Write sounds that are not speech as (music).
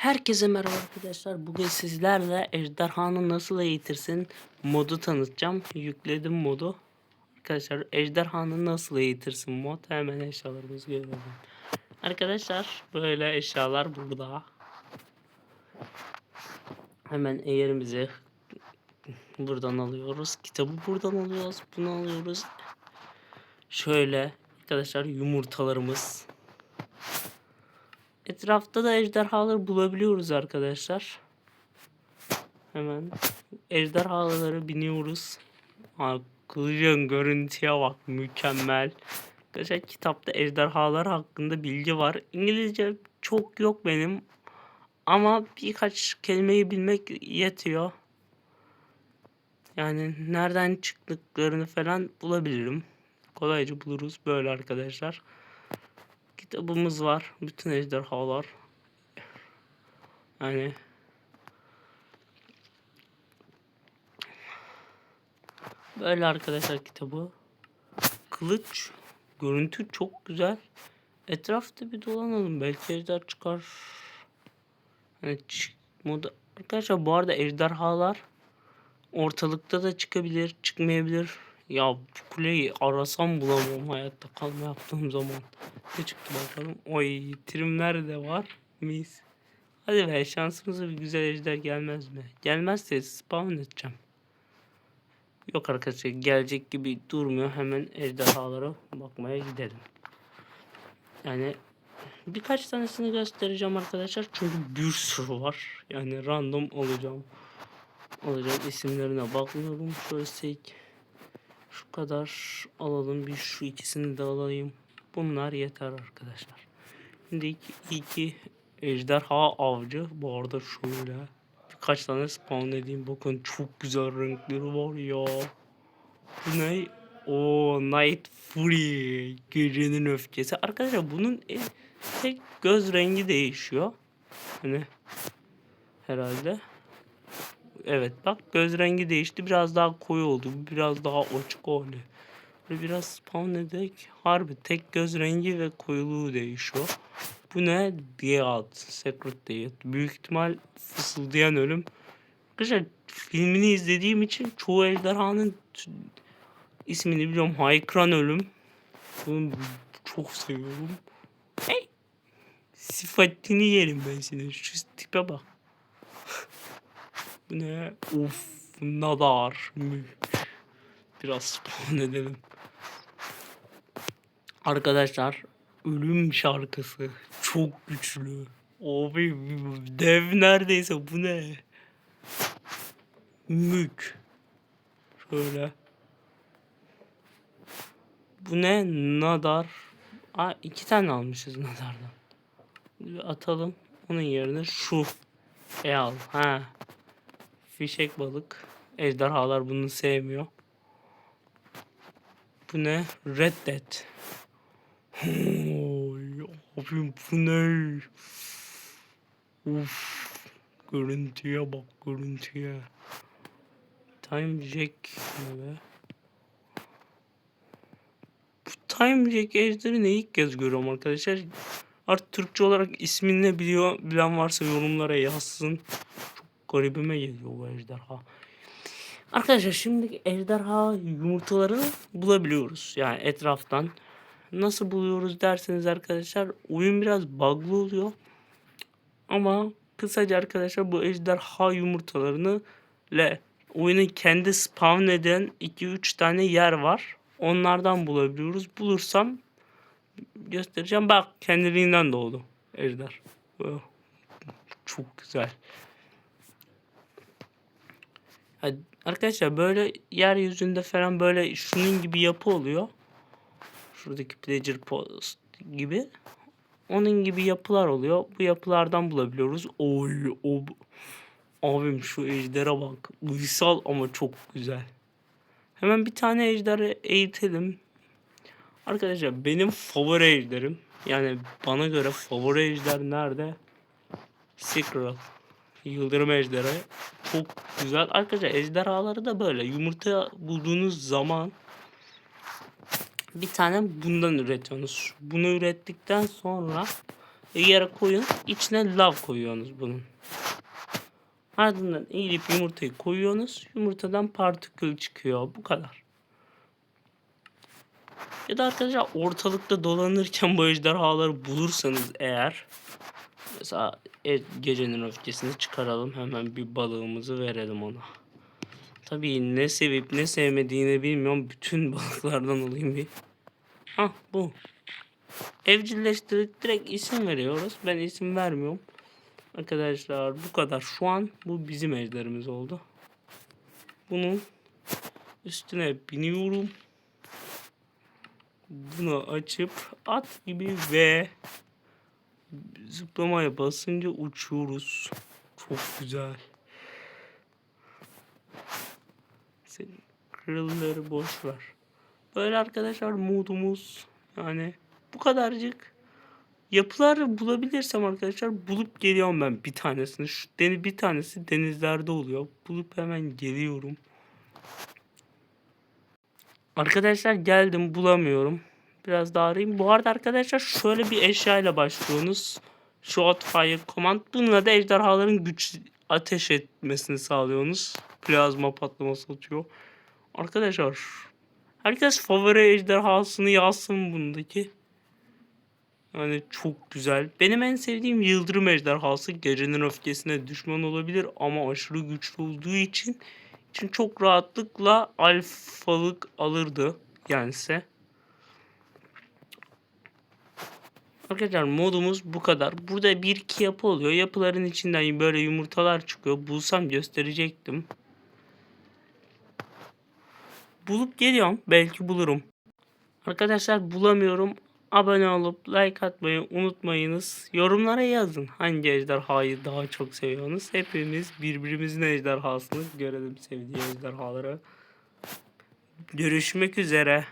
Herkese merhaba arkadaşlar. Bugün sizlerle ejderhanı nasıl eğitirsin modu tanıtacağım. Yükledim modu. Arkadaşlar ejderhanı nasıl eğitirsin mod. Hemen eşyalarımızı görelim. Arkadaşlar böyle eşyalar burada. Hemen eğerimizi buradan alıyoruz. Kitabı buradan alıyoruz. Bunu alıyoruz. Şöyle arkadaşlar yumurtalarımız. Etrafta da ejderhaları bulabiliyoruz arkadaşlar. Hemen ejderhaları biniyoruz. Aa, Kılıcın görüntüye bak mükemmel. Arkadaşlar kitapta ejderhalar hakkında bilgi var. İngilizce çok yok benim. Ama birkaç kelimeyi bilmek yetiyor. Yani nereden çıktıklarını falan bulabilirim. Kolayca buluruz böyle arkadaşlar. Kitabımız var. Bütün ejderhalar. Yani böyle arkadaşlar kitabı. Kılıç. Görüntü çok güzel. Etrafta bir dolanalım. Belki ejder çıkar. Çık- moda. Arkadaşlar bu arada ejderhalar ortalıkta da çıkabilir, çıkmayabilir. Ya bu kuleyi arasam bulamam hayatta kalma yaptığım zaman. Ne çıktı bakalım. Oy trimler de var. Mis. Hadi be şansımıza bir güzel ejder gelmez mi? Gelmezse spawn edeceğim. Yok arkadaşlar gelecek gibi durmuyor. Hemen ejderhalara bakmaya gidelim. Yani birkaç tanesini göstereceğim arkadaşlar. Çünkü bir sürü var. Yani random alacağım. Alacağım isimlerine bakmıyorum. Şöyle sek. Şu kadar alalım. Bir şu ikisini de alayım. Bunlar yeter arkadaşlar. Şimdi iki, iki ejderha avcı. Bu arada şöyle. Birkaç tane spawn edeyim. Bakın çok güzel renkleri var ya. Bu ne? O Night Fury. Gecenin öfkesi. Arkadaşlar bunun e- tek göz rengi değişiyor. Hani herhalde. Evet bak göz rengi değişti. Biraz daha koyu oldu. Biraz daha açık oldu. Böyle biraz spawn edek. Harbi tek göz rengi ve koyuluğu değişiyor. Bu ne? Death. Secret Death. Büyük ihtimal fısıldayan ölüm. Arkadaşlar filmini izlediğim için çoğu ejderhanın ismini biliyorum. Haykıran ölüm. Bunu çok seviyorum. Hey! Sıfatını yerim ben senin. Şu tipe bak. Bu ne? Uf, nadar. Biraz spawn edelim. Arkadaşlar, ölüm şarkısı çok güçlü. Abi dev neredeyse bu ne? Mük. Şöyle. Bu ne? Nadar. Aa iki tane almışız nadardan. Bir atalım. Onun yerine şu. E al. Ha. Fişek balık. Ejderhalar bunu sevmiyor. Bu ne? Red Dead. Abim bu ne? Uf. Görüntüye bak görüntüye. Time Jack ne be? Bu Time Jack ejderini ilk kez görüyorum arkadaşlar. Artık Türkçe olarak ismini ne biliyor bilen varsa yorumlara yazsın. Garibime geliyor bu ejderha. Arkadaşlar şimdi ejderha yumurtalarını bulabiliyoruz. Yani etraftan. Nasıl buluyoruz derseniz arkadaşlar oyun biraz bug'lı oluyor. Ama kısaca arkadaşlar bu ejderha yumurtalarını le oyunun kendi spawn eden 2-3 tane yer var. Onlardan bulabiliyoruz. Bulursam göstereceğim. Bak kendiliğinden doğdu ejder. Çok güzel. Arkadaşlar böyle yeryüzünde falan böyle şunun gibi yapı oluyor. Şuradaki pleasure post gibi. Onun gibi yapılar oluyor. Bu yapılardan bulabiliyoruz. Oy o abim şu ejdere bak. Uysal ama çok güzel. Hemen bir tane ejderi eğitelim. Arkadaşlar benim favori ejderim. Yani bana göre favori ejder nerede? Secret. Yıldırım ejderi. Çok güzel. Arkadaşlar ejderhaları da böyle. Yumurta bulduğunuz zaman bir tane bundan üretiyorsunuz. Bunu ürettikten sonra yere koyun. İçine lav koyuyorsunuz bunun. Ardından eğilip yumurtayı koyuyorsunuz. Yumurtadan partikül çıkıyor. Bu kadar. Ya da arkadaşlar ortalıkta dolanırken bu ejderhaları bulursanız eğer mesela e- gecenin öfkesini çıkaralım hemen bir balığımızı verelim ona. Tabii ne sevip ne sevmediğini bilmiyorum. Bütün (laughs) balıklardan alayım bir. Hah bu. Evcilleştirip direkt isim veriyoruz. Ben isim vermiyorum. Arkadaşlar bu kadar. Şu an bu bizim ejderimiz oldu. Bunun üstüne biniyorum. Bunu açıp at gibi ve zıplamaya basınca uçuyoruz. Çok güzel. Senin kırılları boş ver. Böyle arkadaşlar modumuz yani bu kadarcık. Yapılar bulabilirsem arkadaşlar bulup geliyorum ben bir tanesini. Şu deniz bir tanesi denizlerde oluyor. Bulup hemen geliyorum. Arkadaşlar geldim bulamıyorum. Biraz daha arayayım. Bu arada arkadaşlar şöyle bir eşyayla başlıyorsunuz. Shot Fire Command. Bununla da ejderhaların güç ateş etmesini sağlıyorsunuz. Plazma patlaması atıyor. Arkadaşlar herkes favori ejderhasını yazsın bundaki. Yani çok güzel. Benim en sevdiğim yıldırım ejderhası gecenin öfkesine düşman olabilir ama aşırı güçlü olduğu için için çok rahatlıkla alfalık alırdı yense. Arkadaşlar modumuz bu kadar. Burada bir iki yapı oluyor. Yapıların içinden böyle yumurtalar çıkıyor. Bulsam gösterecektim. Bulup geliyorum. Belki bulurum. Arkadaşlar bulamıyorum. Abone olup like atmayı unutmayınız. Yorumlara yazın. Hangi ejderhayı daha çok seviyorsunuz? Hepimiz birbirimizin ejderhasını görelim sevdiği ejderhaları. Görüşmek üzere.